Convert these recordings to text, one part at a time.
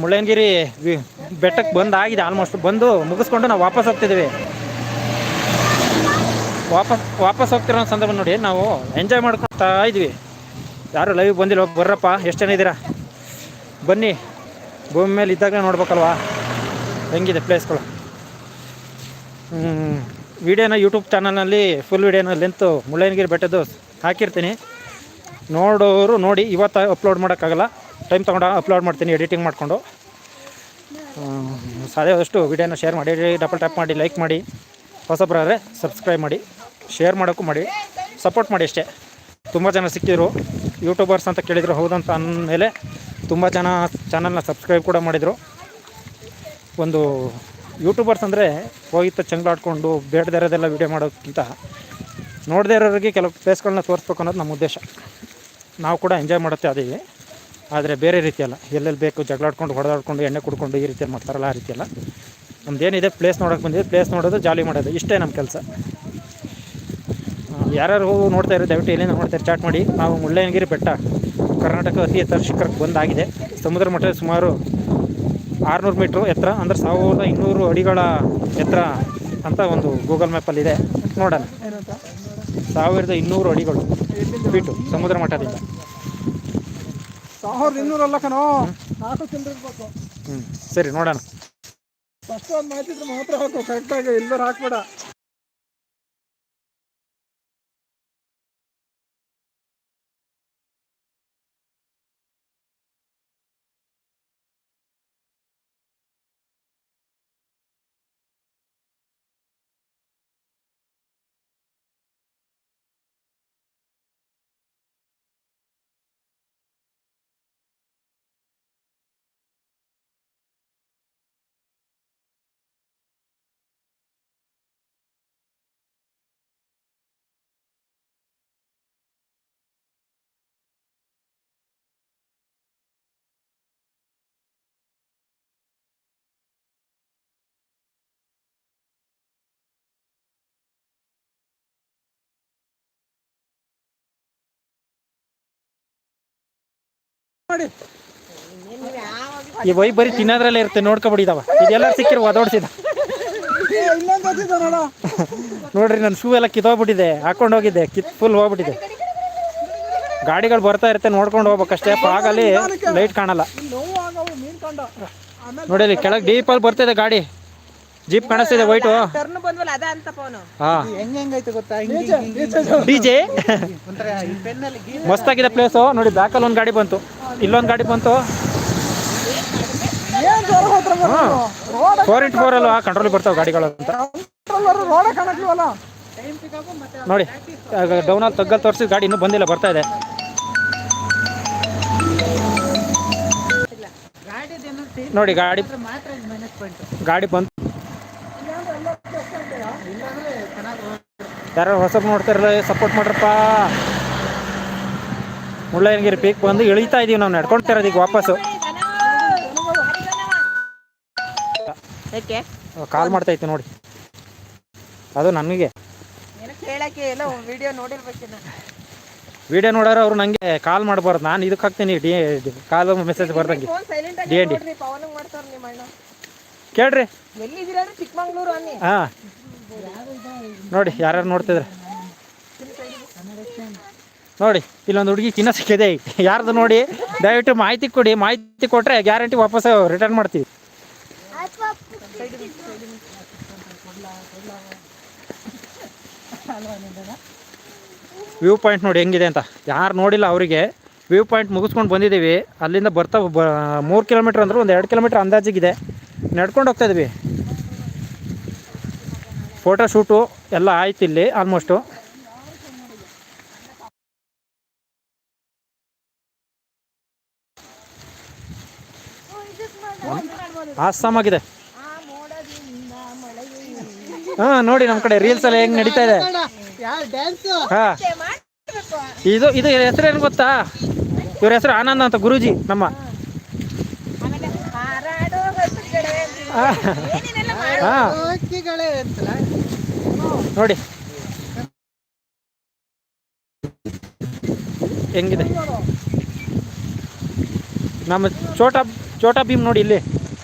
ಮುಳ್ಳಯ್ಯನಗಿರಿ ಬೆಟ್ಟಕ್ಕೆ ಬಂದು ಆಗಿದೆ ಆಲ್ಮೋಸ್ಟ್ ಬಂದು ಮುಗಿಸ್ಕೊಂಡು ನಾವು ವಾಪಸ್ ಹೋಗ್ತಿದ್ದೀವಿ ವಾಪಸ್ ವಾಪಸ್ ಹೋಗ್ತಿರೋ ಸಂದರ್ಭ ನೋಡಿ, ನಾವು ಎಂಜಾಯ್ ಮಾಡ್ಕೊಳ್ತಾ ಇದ್ವಿ. ಯಾರು ಲೈವ್ ಬಂದಿಲ್ಲ ಬರ್ರಪ್ಪ, ಎಷ್ಟು ಜನ ಇದ್ದೀರಾ? ಬನ್ನಿ, ಭೂಮಿ ಮೇಲೆ ಇದ್ದಾಗ ನೋಡ್ಬೇಕಲ್ವಾ? ಹೆಂಗಿದೆ ಪ್ಲೇಸ್ಗಳು ವಿಡಿಯೋನ ಯೂಟ್ಯೂಬ್ ಚಾನಲ್ನಲ್ಲಿ ಫುಲ್ ವಿಡಿಯೋನ ಲೆಂತು ಮುಳ್ಳಯ್ಯನಗಿರಿ ಬೆಟ್ಟದ್ದು ಹಾಕಿರ್ತೀನಿ. ನೋಡೋರು ನೋಡಿ, ಇವತ್ತು ಅಪ್ಲೋಡ್ ಮಾಡೋಕ್ಕಾಗಲ್ಲ. ಟೈಮ್ ತೊಗೊಂಡು ಅಪ್ಲೋಡ್ ಮಾಡ್ತೀನಿ, ಎಡಿಟಿಂಗ್ ಮಾಡಿಕೊಂಡು. ಸಾಧ್ಯವಾದಷ್ಟು ವಿಡಿಯೋನ ಶೇರ್ ಮಾಡಿ, ಡಬಲ್ ಟ್ಯಾಪ್ ಮಾಡಿ, ಲೈಕ್ ಮಾಡಿ. ಹೊಸಬ್ರಾದ್ರೆ ಸಬ್ಸ್ಕ್ರೈಬ್ ಮಾಡಿ, ಶೇರ್ ಮಾಡೋಕ್ಕೂ ಮಾಡಿ, ಸಪೋರ್ಟ್ ಮಾಡಿ ಅಷ್ಟೇ. ತುಂಬ ಜನ ಸಿಕ್ಕಿದ್ರು. ಯೂಟ್ಯೂಬರ್ಸ್ ಅಂತ ಕೇಳಿದರು, ಹೌದಂತ ಅಂದಮೇಲೆ ತುಂಬ ಜನ ಚಾನಲ್ನ ಸಬ್ಸ್ಕ್ರೈಬ್ ಕೂಡ ಮಾಡಿದರು. ಒಂದು ಯೂಟ್ಯೂಬರ್ಸ್ ಅಂದರೆ ಹೋಗಿತ್ತ ಚಂಗ್ಲಾಡ್ಕೊಂಡು ಬೇಡದೇ ಇರೋದೆಲ್ಲ ವೀಡಿಯೋ ಮಾಡೋಕ್ಕಿಂತ ನೋಡದೇ ಇರೋರಿಗೆ ಕೆಲವು ಪ್ಲೇಸ್ಗಳನ್ನ ತೋರಿಸ್ಬೇಕು ಅನ್ನೋದು ನಮ್ಮ ಉದ್ದೇಶ. ನಾವು ಕೂಡ ಎಂಜಾಯ್ ಮಾಡುತ್ತೆ ಅದೀವಿ ಆದರೆ ಬೇರೆ ರೀತಿಯಲ್ಲ. ಎಲ್ಲೆಲ್ಲಿ ಬೇಕು ಜಗಳಾಡ್ಕೊಂಡು, ಹೊಡೆದಾಡ್ಕೊಂಡು, ಎಣ್ಣೆ ಕುಡ್ಕೊಂಡು ಈ ರೀತಿಯಲ್ಲಿ ಮಾಡ್ತಾರಲ್ಲ ಆ ರೀತಿಯಲ್ಲ. ನಮ್ದೇನಿದೆ ಪ್ಲೇಸ್ ನೋಡೋಕೆ ಬಂದಿದೆ ಪ್ಲೇಸ್ ನೋಡೋದು, ಜಾಲಿ ಮಾಡೋದು, ಇಷ್ಟೇ ನಮ್ಮ ಕೆಲಸ. ಯಾರ್ಯಾರು ನೋಡ್ತಾ ಇರೋ ದಯವಿಟ್ಟು ಎಲ್ಲಿಂದ ನೋಡ್ತಾರೆ ಚಾಟ್ ಮಾಡಿ. ನಾವು ಮುಳ್ಳಯ್ಯನಗಿರಿ ಬೆಟ್ಟ, ಕರ್ನಾಟಕ ಅತಿ ಎತ್ತರ ಶಿಖರಕ್ಕೆ ಬಂದಾಗಿದೆ. ಸಮುದ್ರ ಮಟ್ಟ ಸುಮಾರು ಆರುನೂರು ಮೀಟ್ರ್ ಎತ್ತರ, ಅಂದರೆ ಸಾವಿರದ ಇನ್ನೂರು ಅಡಿಗಳ ಎತ್ತರ ಅಂತ ಒಂದು ಗೂಗಲ್ ಮ್ಯಾಪಲ್ಲಿದೆ ನೋಡೋಣ. ಸಾವಿರದ ಇನ್ನೂರು ಅಡಿಗಳು. ಫೀಟು ಸಮುದ್ರ ಮಟ್ಟದಿಂದ. ಸಾವಿರದ ಇನ್ನೂರಲ್ಲ ಕಣೋ. ನಾಲ್ಕು ಚಿಲ್ಲರೆ ಇರ್ಬೇಕು ಹ್ಞೂ ಸರಿ ನೋಡೋಣ. ಫಸ್ಟ್ ಒಂದು ಮಾತಿದ್ರೆ ಮಾತ್ರ ಹಾಕು ಕರೆಕ್ಟಾಗಿ ಎಲ್ಲರೂ ಹಾಕ್ಬೇಡ. ಮಾಡಿ. ಈ ವೈ ಬರೀ ತಿನ್ನೋದ್ರಲ್ಲೇ ಇರುತ್ತೆ ನೋಡ್ಕೊಬಿಡಿದಾವ ಇದೆಲ್ಲ ಸಿಕ್ಕಿರೋ ಒದೋಡ್ಸಿದ ನೋಡ. ನೋಡ್ರಿ ನನ್ನ ಶೂ ಎಲ್ಲ ಕಿತ್ತೋಗ್ಬಿಟ್ಟಿದೆ ಹಾಕೊಂಡು ಹೋಗಿದ್ದೆ ಕಿತ್ ಫುಲ್ ಹೋಗ್ಬಿಟ್ಟಿದೆ. ಗಾಡಿಗಳು ಬರ್ತಾ ಇರುತ್ತೆ ನೋಡ್ಕೊಂಡು ಹೋಗ್ಬೇಕಷ್ಟೇ ಆಗಲಿ ಲೈಟ್ ಕಾಣಲ್ಲ. ನೋಡಿ ನೋಡಿ ಅಲ್ಲಿ ಕೆಳಗೆ ಡೀಪಲ್ಲಿ ಬರ್ತಿದೆ ಗಾಡಿ. ಜೀಪ್ ಕಾಣಿಸ್ತಿದೆ ವೈಟು ಟರ್ನ್ ಬಂದ್ವಲ್ಲ ಅದ ಅಂತ ಫೋನು ಹಾಂ. ಹೆಂಗ್ ಹೆಂಗೈತೆ ಗೊತ್ತಾ ಈಚೆ ಈಚೆ ಡಿ ಜೆ ಒಂಥರ ಈ ಮಸ್ತಾಗಿದೆ ಪ್ಲೇಸು ನೋಡಿ ಬ್ಯಾಕಲ್ಲಿ ಒಂದು ಗಾಡಿ ಬಂತು. ಇಲ್ಲೊಂದು ಗಾಡಿ ಬಂತು. ಫೋರ್ ಇಂಟು ಫೋರ್ ಅಲ್ವಾ? ಕಂಟ್ರೋಲ್ ಬರ್ತಾವೆ ಗಾಡಿಗಳು ಅಂತ. ನೋಡಿ ಡೌನ್ ಡೌನಲ್ಲಿ ತಗ್ಗಲ್ಲಿ ತೋರಿಸಿದ ಗಾಡಿ ಇನ್ನೂ ಬಂದಿಲ್ಲ ಬರ್ತಾ ಇದೆ. ನೋಡಿ ಗಾಡಿ ಗಾಡಿ ಬಂತು. ಯಾರು ಹೊಸಬ್ ನೋಡ್ತಾರಲ್ಲ ಸಪೋರ್ಟ್ ಮಾಡ್ರಪ್ಪ. ಮುಳ್ಳಯ್ಯನಗಿರಿ ಪೀಕ್ ಬಂದು ಇಳಿತಾ ಇದೀವಿ ನಾವು ನಡ್ಕೊಳ್ತಾ ಈಗ ವಾಪಸ್ಸು. ಕಾಲ್ ಮಾಡ್ತಾ ಇತ್ತು ನೋಡಿ. ಅದು ನನಗೆ ವಿಡಿಯೋ ನೋಡೋರು ಅವ್ರು ನನಗೆ ಕಾಲ್ ಮಾಡಬಾರ್ದು. ನಾನು ಇದಕ್ಕೆ ಹಾಕ್ತೀನಿ D call message ಬರ್ದಂಗೆ. D N D. ಕೇಳ್ರಿ. ಹಾಂ. ನೋಡಿ ಯಾರ್ಯಾರು ನೋಡ್ತಿದ್ರೆ. ನೋಡಿ, ಇಲ್ಲೊಂದು ಹುಡುಗಿ ಚಿನ್ನ ಸಿಕ್ಕಿದೆ. ಯಾರ್ದು ನೋಡಿ, ದಯವಿಟ್ಟು ಮಾಹಿತಿ ಕೊಡಿ. ಮಾಹಿತಿ ಕೊಟ್ಟರೆ ಗ್ಯಾರಂಟಿ ವಾಪಸ್ ರಿಟರ್ನ್ ಮಾಡ್ತೀವಿ. ವ್ಯೂ ಪಾಯಿಂಟ್ ನೋಡಿ ಹೆಂಗಿದೆ ಅಂತ. ಯಾರು ನೋಡಿಲ್ಲ ಅವರಿಗೆ. ವ್ಯೂ ಪಾಯಿಂಟ್ ಮುಗಿಸ್ಕೊಂಡು ಬಂದಿದ್ದೀವಿ. ಅಲ್ಲಿಂದ ಬರ್ತಾ ಬ, ಮೂರು ಕಿಲೋಮೀಟ್ರ್ ಅಂದ್ರೆ ಒಂದು ಎರಡು ಕಿಲೋಮೀಟ್ರ್ ಅಂದಾಜಿಗಿದೆ. ನಡ್ಕೊಂಡು ಹೋಗ್ತಾ ಇದ್ವಿ. ಫೋಟೋ ಶೂಟು ಎಲ್ಲ ಆಯ್ತು ಇಲ್ಲಿ ಆಲ್ಮೋಸ್ಟು ಆಸಾಮಾಗಿದೆ. ಹಾ ನೋಡಿ ನಮ್ಮ ಕಡೆ ರೀಲ್ಸ್ ಎಲ್ಲ ಹೆಂಗ್ ನಡೀತಾ ಇದೆ. ಹಾ. ಇದು ಇದು ಹೆಸರು ಏನು ಗೊತ್ತಾ? ಇವ್ರ ಹೆಸರು ಆನಂದ ಅಂತ ಗುರೂಜಿ ನಮ್ಮ. ಹಾಂ. ನೋಡಿ. ಹೆಂಗಿದೆ? ನಮ್ಮ ಚೋಟ ಚೋಟಾ ಭೀಮ್ ನೋಡಿ ಇಲ್ಲಿ.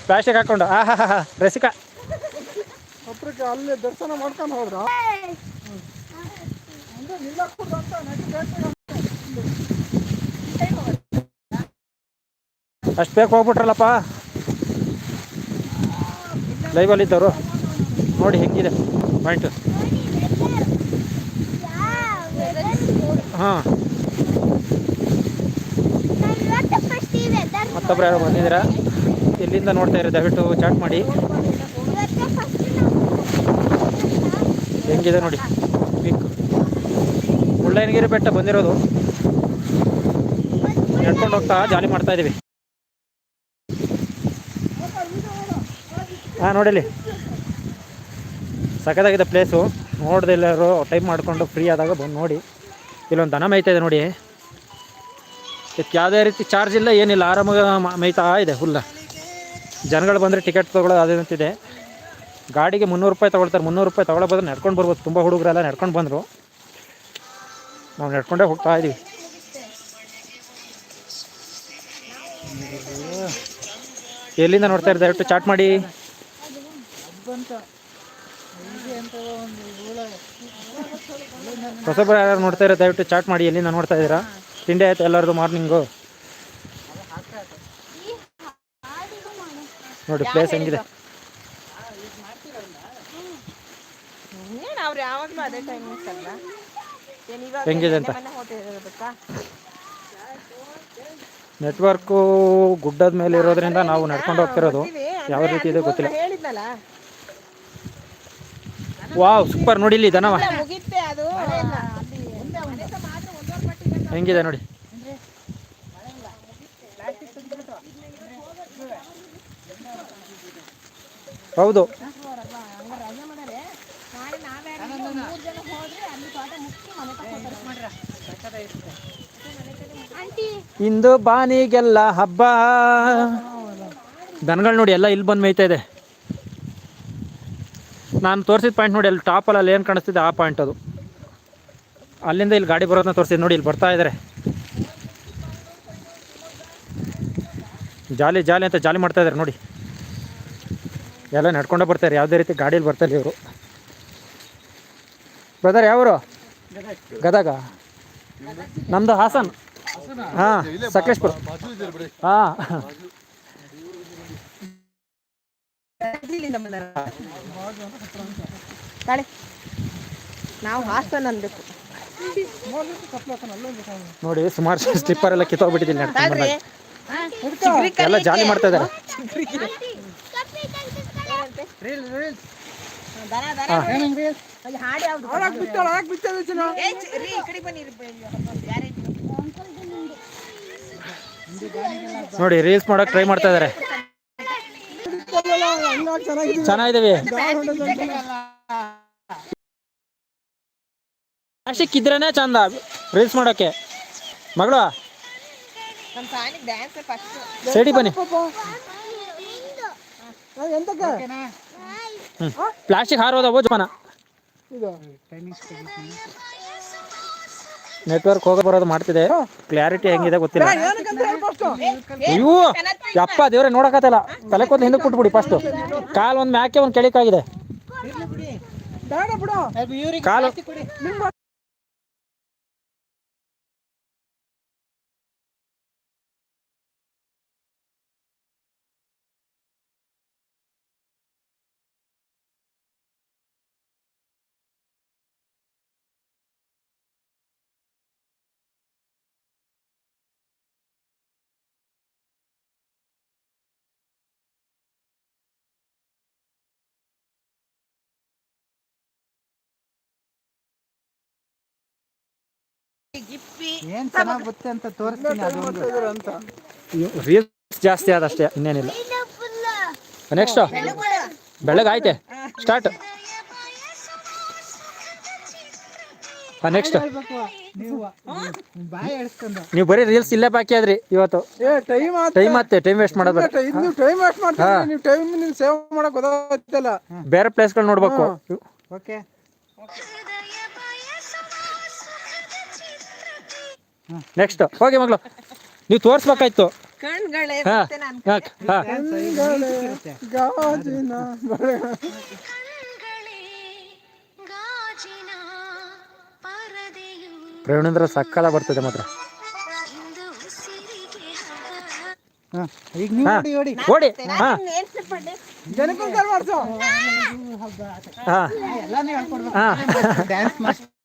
ಪ್ಲಾಸ್ಟಿಕ್ ಹಾಕೊಂಡು. ಆ ಹಾ ಹಾ ರಸಿಕಾ. ಅಲ್ಲಿ ದರ್ಶನ ಮಾಡ್ಕೊಂಡು ಹೋದ್ರ? ಅಷ್ಟು ಬೇಕು ಹೋಗ್ಬಿಟ್ರಲ್ಲಪ್ಪ. ಲೈವಲ್ಲಿ ಇದ್ದವರು. ನೋಡಿ ಹೆಂಗಿದೆ. ಪಾಯಿಂಟು ಹಾಂ. ಮತ್ತೊಬ್ರು ಯಾರೋ ಬಂದಿದ್ದೀರಾ? ಎಲ್ಲಿಂದ ನೋಡ್ತಾ ಇರೋ ದಯವಿಟ್ಟು ಚಾಟ್ ಮಾಡಿ. ಹೆಂಗಿದೆ ನೋಡಿ? ಪಿಕ್ ಮುಳ್ಳಯ್ಯನಗಿರಿ ಬೆಟ್ಟ ಬಂದಿರೋದು. ನಡ್ಕೊಂಡು ಹೋಗ್ತಾ ಜಾಲಿ ಮಾಡ್ತಾ ಇದ್ದೀವಿ ಹಾಂ, ನೋಡಿಲಿ. ಸಖತ್ತಾಗಿದೆ ಪ್ಲೇಸು ನೋಡ್ದೆ ಎಲ್ಲರೂ ಟೈಮ್ ಮಾಡಿಕೊಂಡು ಫ್ರೀ ಆದಾಗ ಬಂದು ನೋಡಿ. ಇಲ್ಲೊಂದು ದನ ಮೇಯ್ತಾ ಇದೆ ನೋಡಿ. ಇದಕ್ಕೆ ಯಾವುದೇ ರೀತಿ ಚಾರ್ಜ್ ಇಲ್ಲ, ಏನಿಲ್ಲ. ಆರಾಮಾಗಿ ಮೇಯ್ತಾ ಇದೆ ಹುಲ್ಲ ಜನಗಳು ಬಂದರೆ ಟಿಕೆಟ್ ತೊಗೊಳ್ಳೋದು ಇದೆ ಗಾಡಿಗೆ ಮುನ್ನೂರು ರೂಪಾಯಿ ತೊಗೊಳ್ತಾರೆ, ಮುನ್ನೂರು ರೂಪಾಯಿ ತೊಗೊಳ್ಳೋ ಬಂದ್ರೆ ನಡ್ಕೊಂಡು ಬರ್ಬೋದು. ತುಂಬ ಹುಡುಗರೆಲ್ಲ ನಡ್ಕೊಂಡು ಬಂದರು. ನಾವು ನಡ್ಕೊಂಡೇ ಹೋಗ್ತಾ ಇದ್ದೀವಿ ಎಲ್ಲಿಂದ ನೋಡ್ತಾ ಇದ್ದಾರೆ? ದಯವಿಟ್ಟು ಚಾಟ್ ಮಾಡಿ. ಅಂತ ಹೊಸಬ್ರು ಯಾರು ನೋಡ್ತಾ ಇರೋ ದಯವಿಟ್ಟು ಚಾಟ್ ಮಾಡಿ. ಎಲ್ಲಿಂದ ನೋಡ್ತಾ ಇದ್ದೀರಾ? ತಿಂಡಿ ಆಯ್ತು ಎಲ್ಲರದು ಮಾರ್ನಿಂಗು ನೋಡಿ ಪ್ಲೇಸ್ ಹೆಂಗಿದೆ? ಏನು ಅವ್ರು ಯಾವಾಗಲೂ ಅದೇ ಟೈಮಿಂಗ್ಸ್ ಅಲ್ಲ ಏನು ಇವಾಗ ಹೆಂಗಿದೆ ಅಂತ? ನೆಟ್ವರ್ಕು ಗುಡ್ಡದ ಮೇಲೆ ಇರೋದ್ರಿಂದ ನಾವು ನಡ್ಕೊಂಡು ಹೋಗ್ತಿರೋದು. ಯಾವ ರೀತಿ ಇದೆ ಗೊತ್ತಿಲ್ಲ. ಹೇಳಿದ್ನಲ್ಲ. ವಾವ್ ಸೂಪರ್ ನೋಡಿ ಇಲ್ಲಿ ದನವ. ಹೆಂಗಿದೆ ನೋಡಿ. ಹೌದು. ಇಂದು ಬಾನಿಗೆಲ್ಲ ಹಬ್ಬ. ದನಗಳು ನೋಡಿ ಎಲ್ಲ ಇಲ್ಲಿ ಬಂದು ಮೇಯ್ತಾ ಇದೆ. ನಾನು ತೋರಿಸಿದ ಪಾಯಿಂಟ್ ನೋಡಿ, ಅಲ್ಲಿ ಟಾಪಲ್ಲಿ ಅಲ್ಲಿ ಏನು ಕಾಣಿಸ್ತಿದೆ ಆ ಪಾಯಿಂಟ್ ಅದು. ಅಲ್ಲಿಂದ ಇಲ್ಲಿ ಗಾಡಿ ಬರೋದನ್ನ ತೋರಿಸಿದ್ ನೋಡಿ, ಇಲ್ಲಿ ಬರ್ತಾ ಇದ್ದಾರೆ ಜಾಲಿ ಜಾಲಿ ಅಂತ ಜಾಲಿ ಮಾಡ್ತಾ ಇದ್ದಾರೆ ನೋಡಿ. ಎಲ್ಲ ನಡ್ಕೊಂಡೇ ಬರ್ತಾರೆ. ಯಾವುದೇ ರೀತಿ ಗಾಡೀಲಿ ಬರ್ತಾರೆ ಇವರು. ಬ್ರದರ್ ಯಾವರು? ಗದಗ. ನಮ್ಮದು ಹಾಸನ್. ಹಾಂ ಸಕಲೇಶ್ಪುರ. ಹಾಂ. ನಾವು ಹಾಸನ್ ಅನ್ಬೇಕು. ನೋಡಿ ಸುಮಾರು ಸ್ಲಿಪ್ಪರ್ ಎಲ್ಲ ಕಿತ್ತೋಗ್ಬಿಟ್ಟಿದ್ದೀನಿ. ಎಲ್ಲ ಜಾಲಿ ಮಾಡ್ತಾ ಇದ್ದಾರೆ. ರೀಲ್ಸ್ ರೀಲ್ಸ್ ದನ ದನ ಅಲ್ಲಿ ಹಾಡು ಯಾವ್ದು ಹಾಳಾಗಿ ಬಿಟ್ಟಲ್ಲ ಹಾಳಾಗಿ ಬಿಟ್ಟದ ಚಿನ್ನ ಏ ಚ- ರೀ ಈ ಕಡೆ ಬನ್ನಿ ಯಾರೇ ನೋಡಿ ರೀಲ್ಸ್ ಮಾಡೋಕೆ ಟ್ರೈ ಮಾಡ್ತಾ ಇದ್ದಾರೆ ಹಂಗಾಗಿ ಚೆನ್ನಾಗಿದೆ ಚೆನ್ನಾಗಿದ್ದೀವಿ. ಪ್ಲಾಸ್ಟಿಕ್ ಇದ್ರೇನೆ ಚಂದ ರೀಲ್ಸ್ ಮಾಡೋಕ್ಕೆ. ಮಗಳು? ನಮ್ಮ ಸಾನಿಗೆ ಡ್ಯಾನ್ಸ್ ಫಸ್ಟ್ ಸೈಡಿಗೆ ಬನ್ನಿ. ಎಂತಕ್ಕೆ? ಪ್ಲಾಸ್ಟಿಕ್ ಹಾರೋದವು ಜಮಾನ. ನೆಟ್ವರ್ಕ್ ಹೋಗ ಬರೋದು ಮಾಡ್ತಿದೆ. ಕ್ಲಾರಿಟಿ ಹೆಂಗಿದೆ ಗೊತ್ತಿಲ್ಲ. ಅಯ್ಯೋ ಯಪ್ಪ ದೇವ್ರೆ ನೋಡಕತ್ತಲ್ಲ ತಲೆ ಕೂದಲು ಹಿಂದೆ ಕುಟ್ಬಿಡಿ ಫಸ್ಟ್ ಕಾಲ್ ಒಂದು ಮ್ಯಾಕೆ ಒಂದು ಕೆಳಿಕಾಗಿದೆ ಕಾಲು ಏನ್ ಚೆನ್ನಾಗ್ ಬರುತ್ತೆ ಅಂತ ತೋರಿಸ್ತೀನಿ ಅದು ಅಂತ. ರೀಲ್ಸ್ ಜಾಸ್ತಿ ಆದಷ್ಟೇ ಇನ್ನೇನಿಲ್ಲ. ನೆಕ್ಸ್ಟ್ ಬೆಳಗಾಯ್ತೆ. ಸ್ಟಾರ್ಟ್ ನೆಕ್ಸ್ಟ್ ನೀವು ಬಾಯಿ ಎಳ್ಸ್ಕೊಂಡು. ನೀವು ಬರೀ ರೀಲ್ಸ್ ಇಲ್ಲೇ ಬಾಕಿ ಆದ್ರಿ ಇವತ್ತು. ಏ ಟೈಮ್ ಆತ ಟೈಮ್ ಮತ್ತೆ ಟೈಮ್ ವೇಸ್ಟ್ ಮಾಡೋದು. ಇನ್ನು ನೀವು ಟೈಮ್ ವೇಸ್ಟ್ ಮಾಡ್ತೀರಾ ನೀವು ಟೈಮ್ ನೀವು ಸೇವ್ ಮಾಡಕ್ಕೆ ಗೊತ್ತಾಗ್ತಿಲ್ಲ. ಬೇರೆ ಪ್ಲೇಸ್ಗಳು ನೋಡ್ಬೇಕು. ಓಕೆ ನೆಕ್ಸ್ಟ್ ಹೋಗಿ ಮಗಳು. ನೀವು ತೋರಿಸ್ಬೇಕಾಯ್ತು. ಪ್ರವೀಣಂದ್ರ ಸಕ್ಕಲ ಬರ್ತದೆ ಮಾತ್ರ. ಓಡಿ. ಹಾ.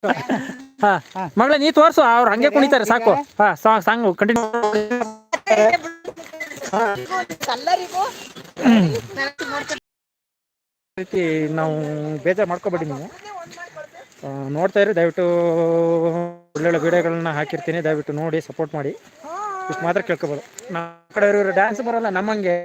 ಹಾ. ಮಗಳೇ ನೀ ತೋರ್ಸು ಅವ್ರು ಹಂಗೆ ಕುಣಿತಾರೆ ಸಾಕು. ಹಾ ಸಾಂಗ್ ಸಾಂಗ್ ಕಂಟಿನ್ಯೂ ರೀತಿ ನಾವು ಬೇಜಾರು ಮಾಡ್ಕೋಬೇಡಿ ನೀವು. ನೋಡ್ತಾ ಇರಿ ದಯವಿಟ್ಟು ಒಳ್ಳೊಳ್ಳೆ ವಿಡಿಯೋಗಳನ್ನ ಹಾಕಿರ್ತೀನಿ. ದಯವಿಟ್ಟು ನೋಡಿ ಸಪೋರ್ಟ್ ಮಾಡಿ. ಇಷ್ಟು ಮಾತ್ರ ಕೇಳ್ಕೊಬೋದು. ನಮ್ಮ ಕಡೆ ಡ್ಯಾನ್ಸ್ ಬರಲ್ಲ ನಮ್ಮಂಗೆ.